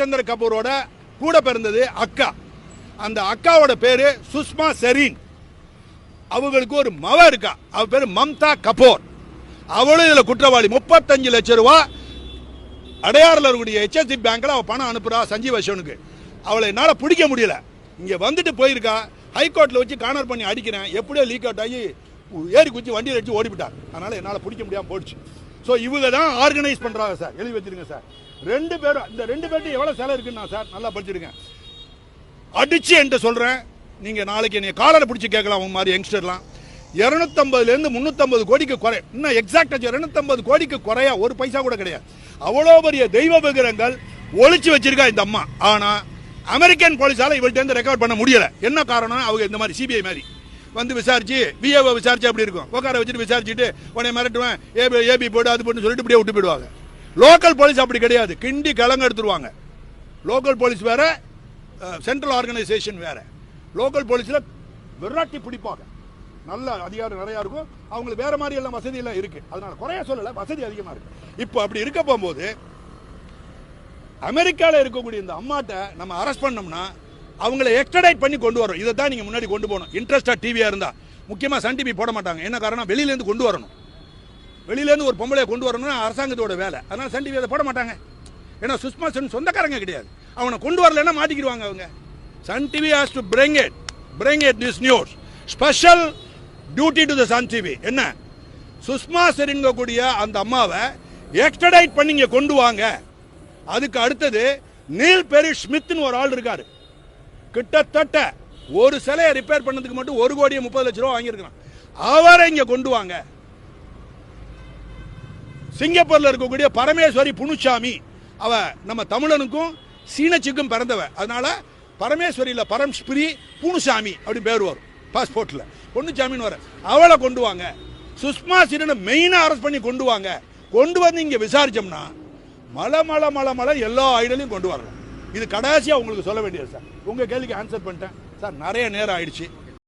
ராஜேந்திர கபூரோட கூட பிறந்தது அக்கா. அந்த அக்காவோட பேரு சுஷ்மா செரீன். அவங்களுக்கு ஒரு மவ இருக்கா. அவ பேரு மம்தா கபூர். அவளும் இதுல குற்றவாளி. முப்பத்தஞ்சு லட்சம் ரூபா அடையாறுல இருக்கக்கூடிய ஹெச்எஸ்டி பேங்க்ல அவ பணம் அனுப்புறா சஞ்சீவ் அசோனுக்கு. அவளை என்னால பிடிக்க முடியல. இங்க வந்துட்டு போயிருக்கா. ஹைகோர்ட்ல வச்சு கார்னர் பண்ணி அடிக்கிறேன். எப்படியோ லீக் அவுட் ஆகி ஏறி குச்சி வண்டியில் அடிச்சு ஓடிவிட்டார் அதனால என்னால பிடிக்க முடியாம போயிடுச்சு. ஸோ இவங்க தான் ஆர்கனைஸ் பண்றாங்க சார் எழுதி வச்சிருங்க சார் ரெண்டு பேரும் இந்த ரெண்டு பேர்ட்டு எவ்வளவு செலவு இருக்குன்னு சார் நல்லா படிச்சிருக்கேன். அடிச்சு என்கிட்ட சொல்றேன். நீங்க நாளைக்கு என்னை காலரை பிடிச்சி கேட்கலாம் உங்க மாதிரி யங்ஸ்டர்லாம். இரநூத்தம்பதுலேருந்து முந்நூற்றம்பது முன்னூத்தம்பது கோடிக்கு குறை இன்னும் எக்ஸாக்டா இருநூத்தம்பது கோடிக்கு குறையா ஒரு பைசா கூட கிடையாது. அவ்வளோ பெரிய தெய்வ விக்கிரங்கள் ஒழிச்சு வச்சிருக்கா இந்த அம்மா. ஆனால் அமெரிக்கன் போலீஸால் இவள்கிட்ட ரெக்கார்ட் பண்ண முடியல. என்ன காரணம் அவங்க இந்த மாதிரி சிபிஐ மாதிரி. வந்து விசாரிச்சு விஏஓ விசாரிச்சு அப்படி இருக்கும்? உட்கார வச்சுட்டு விசாரிச்சுட்டு உடனே மிரட்டுவேன் ஏபி ஏபி போடு அது போட்டு சொல்லிட்டு இப்படியே விட்டு போயிடுவாங்க. லோக்கல் போலீஸ் அப்படி கிடையாது. கிண்டி கலங்க எடுத்துருவாங்க. லோக்கல் போலீஸ் வேற சென்ட்ரல் ஆர்கனைசேஷன் வேற. லோக்கல் போலீஸில் விராட்டி பிடிப்பாங்க. நல்ல அதிகாரம் நிறையா இருக்கும். அவங்களுக்கு வேற மாதிரி எல்லாம் வசதி எல்லாம் இருக்கு. அதனால குறைய சொல்லலை வசதி அதிகமாக இருக்கு. இப்போ அப்படி இருக்க போகும்போது அமெரிக்காவில் இருக்கக்கூடிய இந்த அம்மாட்ட நம்ம அரெஸ்ட் பண்ணோம்னா அவங்கள எக்ஸ்ட்ரடைட் பண்ணி கொண்டு வரோம் இதை தான் நீங்கள் முன்னாடி கொண்டு போகணும். இன்ட்ரெஸ்டாக டிவியாக இருந்தால் முக்கியமாக சன் டிவி போட மாட்டாங்க. என்ன காரணம்? வெளியிலேருந்து கொண்டு வரணும். வெளியிலேருந்து ஒரு பொம்பளை கொண்டு வரணும்னா அரசாங்கத்தோட வேலை. அதனால் சன் டிவி அதை போட மாட்டாங்க. ஏன்னா சுஷ்மா சென் சொந்தக்காரங்க கிடையாது. அவனை கொண்டு வரலன்னா மாட்டிக்கிடுவாங்க அவங்க. Sun TV has to bring it bring it this news special duty to the Sun TV என்ன? சுஷ்மா செரிங்கக்கூடிய அந்த அம்மாவை எக்ஸ்டடைட் பண்ணிங்க கொண்டு வாங்க. அதுக்கு அடுத்தது நீல் பெரி ஸ்மித்னு ஒரு ஆள் இருக்காரு. கிட்டத்தட்ட ஒரு சிலையை ரிப்பேர் பண்ணதுக்கு மட்டும் ஒரு கோடியே முப்பது லட்ச ரூபா வாங்கியிருக்கிறான். அவரை இங்கே கொண்டு வாங்க. சிங்கப்பூர்ல இருக்கக்கூடிய பரமேஸ்வரி புனுச்சாமி. அவ நம்ம தமிழனுக்கும் சீனச்சுக்கும் பிறந்தவ. அதனால பரமேஸ்வரியில் பரம்ஸ்பிரி புனுசாமி அப்படின்னு பேர் வரும் பாஸ்போர்ட்டில் பொண்ணுச்சாமின்னு வர அவளை கொண்டு வாங்க. சுஷ்மா சீனனை மெயினாக அரெஸ்ட் பண்ணி கொண்டு வாங்க. கொண்டு வந்து இங்கே விசாரித்தோம்னா மலை மலை மலை மலை எல்லா ஐடலையும் கொண்டு வரலாம். இது கடைசியாக உங்களுக்கு சொல்ல வேண்டியது சார் உங்கள் கேள்விக்கு ஆன்சர் பண்ணிட்டேன். சார் நிறைய நேரம் ஆயிடுச்சு.